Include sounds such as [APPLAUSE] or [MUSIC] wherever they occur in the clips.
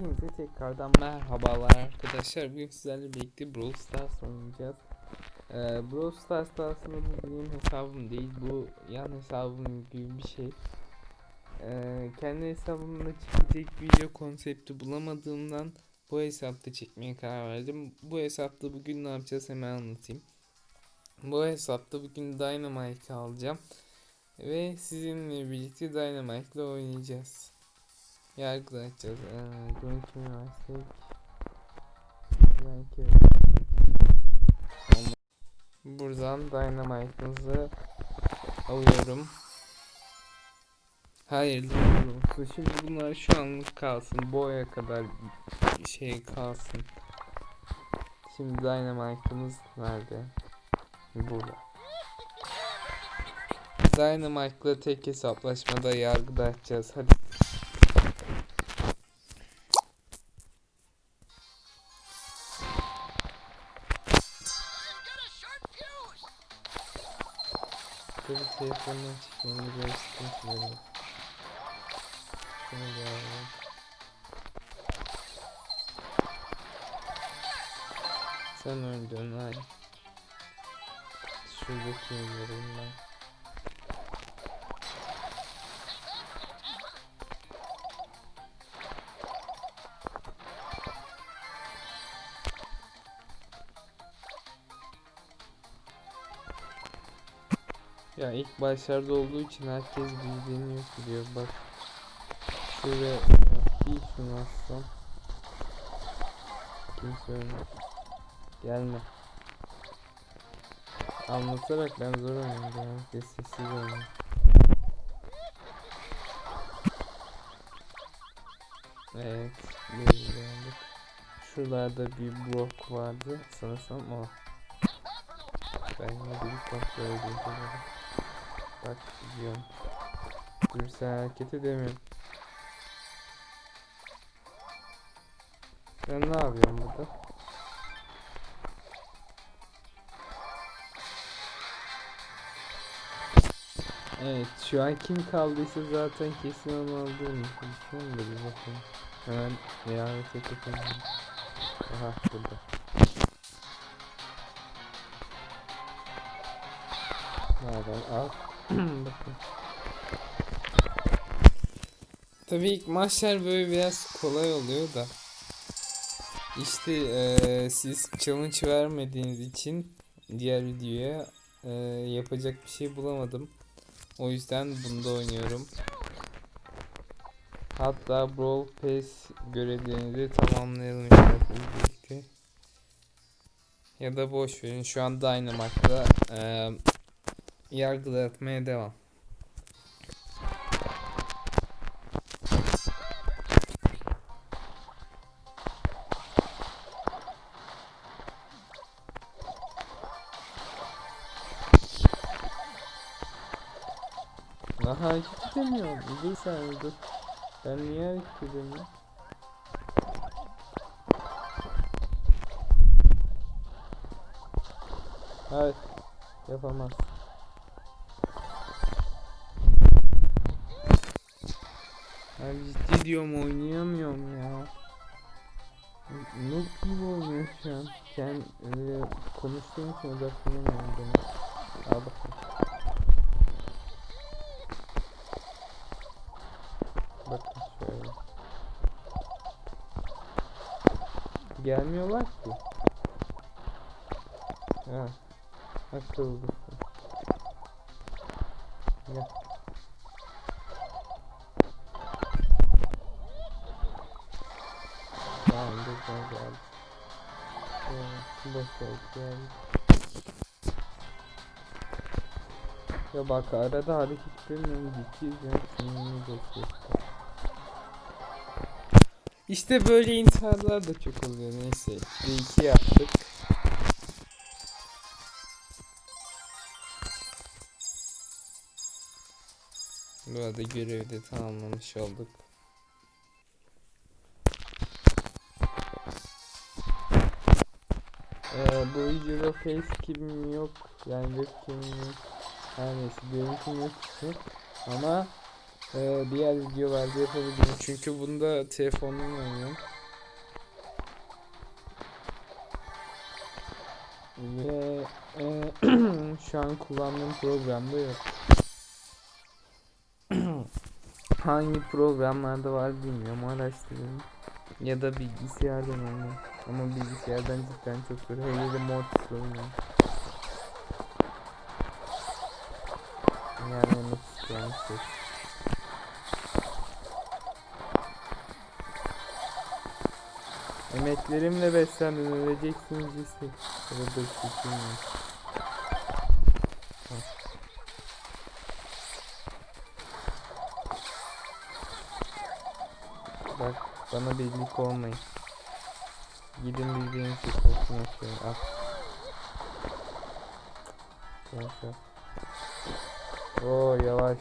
Hepinize tekrardan merhabalar arkadaşlar. Bugün sizlerle birlikte Brawl Stars oynayacağız. Ee, Brawl Stars'ta aslında bu benim hesabım değil. Bu yan hesabım gibi bir şey. Ee, kendi hesabımda çekecek video konsepti bulamadığımdan bu hesapta çekmeye karar verdim. Bu hesapta bugün ne yapacağız hemen anlatayım. Bu hesapta bugün Dynamite alacağım. Ve sizinle birlikte Dynamite ile oynayacağız. Mü versek? Belki evet. Olmaz. Buradan Dynamite'ımızı alıyorum. Uğurlu olsun. Şimdi bunlar şu anlık kalsın. Boya kadar şey kalsın. Şimdi Dynamite'ımız nerede? Burada. Dynamite'la tek hesaplaşmada yargıda açacağız. Hadi. Tabii telefondan çıkmamı biraz sıkıntı veriyor. Şunu da alalım. Sen öldün ay. Şuradaki ben. Ya ilk başlarda olduğu için herkes bildiğini yok biliyor bak. Şöyle bir şunu assam. Kimse ölmez. Gelme. Anlatarak ben zor ya. Herkes sessiz oynuyor. Evet. Belirlendik. Şuralarda bir blok vardı. Sanırsam o. Ben yine bir kontrol edeyim. Bak gidiyorum. Dur sen hareket edemiyorum. Sen ne yapıyorsun burada? Evet şu an kim kaldıysa zaten kesin onu aldığını düşünüyorum da bir bakalım. Hemen ziyarete yapalım. Aha burada. Ne haber? Al. Tabii ilk maçlar böyle biraz kolay oluyor da. İşte eee, siz challenge vermediğiniz için diğer videoya eee, yapacak bir şey bulamadım. O yüzden bunda oynuyorum. Hatta Brawl Pass görevlerini de tamamlayalım birlikte. Ya da boş verin. Şu an Dynamite'da eee yargılatmaya devam. Daha hareket edemiyorum. Dur sen dur. Ben niye hareket edemiyorum? Hayır. Yapamaz. Abi ciddi diyorum oynayamıyorum ya. Noob gibi oynuyor şu an. Sen e, konuştuğun için odaklanamıyorum bana. Al bakalım. Bakın şöyle. Gelmiyorlar ki. Ha. Akıllısın. Gel. Güzel geldi. Evet, boş ver geldi. Ya bak arada hareketlerim ciddi izlemek sinirimi bozuyor. İşte böyle intiharlar da çok oluyor neyse. Bir iki yaptık. Bu arada görevi de tamamlamış olduk. Ee, bu videoda face facecam yok. Yani webcam her neyse görüntüm yok. Ama e, diğer videolarda yapabilirim. Çünkü bunda telefonumla oynuyorum. Ve e, [CLEARS THROAT] şu an kullandığım programda yok. [CLEARS THROAT] Hangi programlarda var bilmiyorum araştırıyorum. Ya da bilgisayardan onu. Ama bilgisayardan cidden çok zor. Hele de Mortis oynuyor. Yani onu isteyen. Emeklerimle beslendin öleceksiniz işte. Ya da Bak bana birlik olmayın. Gidin birbirinizi korkun aşağı. Al. Yavaş yavaş. Oo yavaş.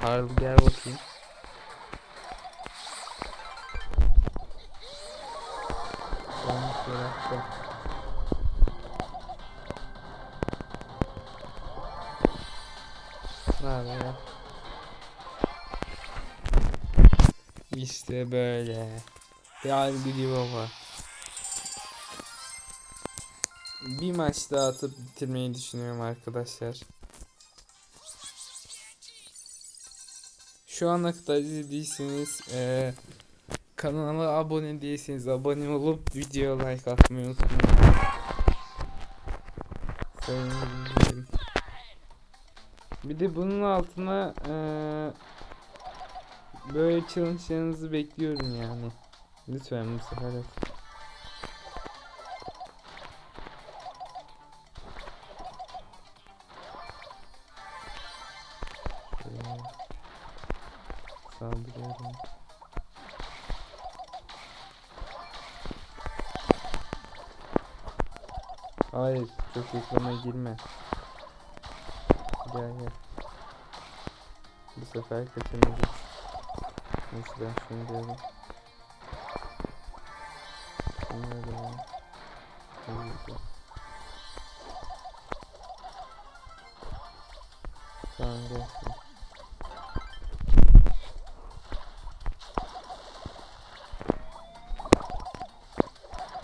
Karl gel bakayım. Yanlış yere attım. Ne haber ya? İşte böyle. Yani bir baba. Bir maç daha atıp bitirmeyi düşünüyorum arkadaşlar. Şu ana kadar izlediyseniz eee kanala abone değilseniz abone olup video like atmayı unutmayın. Bir de bunun altına eee böyle challenge'larınızı bekliyorum yani. Lütfen bu sefer. Şöyle Saldırıyorum. Hayır, çok reklama girme. Gel gel. Bu sefer kaçamayacağız. Neyse ben şunu diyorum. Şunu da Hızlıca. Tamam gelsin.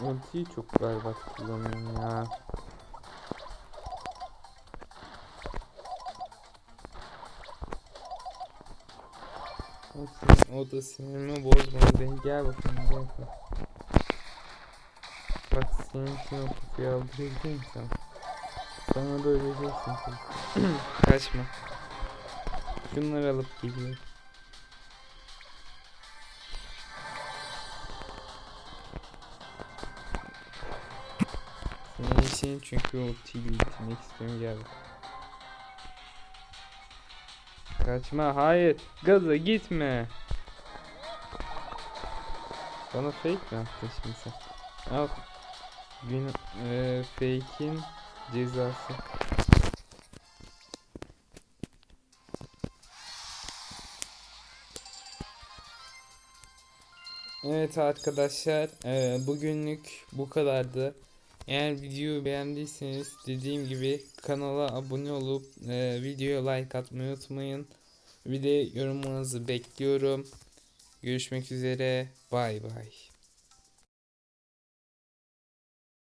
Ultiyi çok berbat kullanıyorum ya. O, sin- o da sinirimi bozmadı beni gel bakalım gel bakalım. Bak senin için o kutuyu aldırayım sen. Sana da öleceksin tabii. Kaçma. Şunları alıp geliyor. Senin için çünkü o tili bitirmek istiyorum gel bak. Kaçma hayır gaza gitme. Bana fake mi attın şimdi sen? Al. Gün eee fake'in cezası. Evet arkadaşlar eee, bugünlük bu kadardı. Eğer videoyu beğendiyseniz dediğim gibi kanala abone olup eee videoya like atmayı unutmayın. Bir de yorumlarınızı bekliyorum. Görüşmek üzere. Bay bay.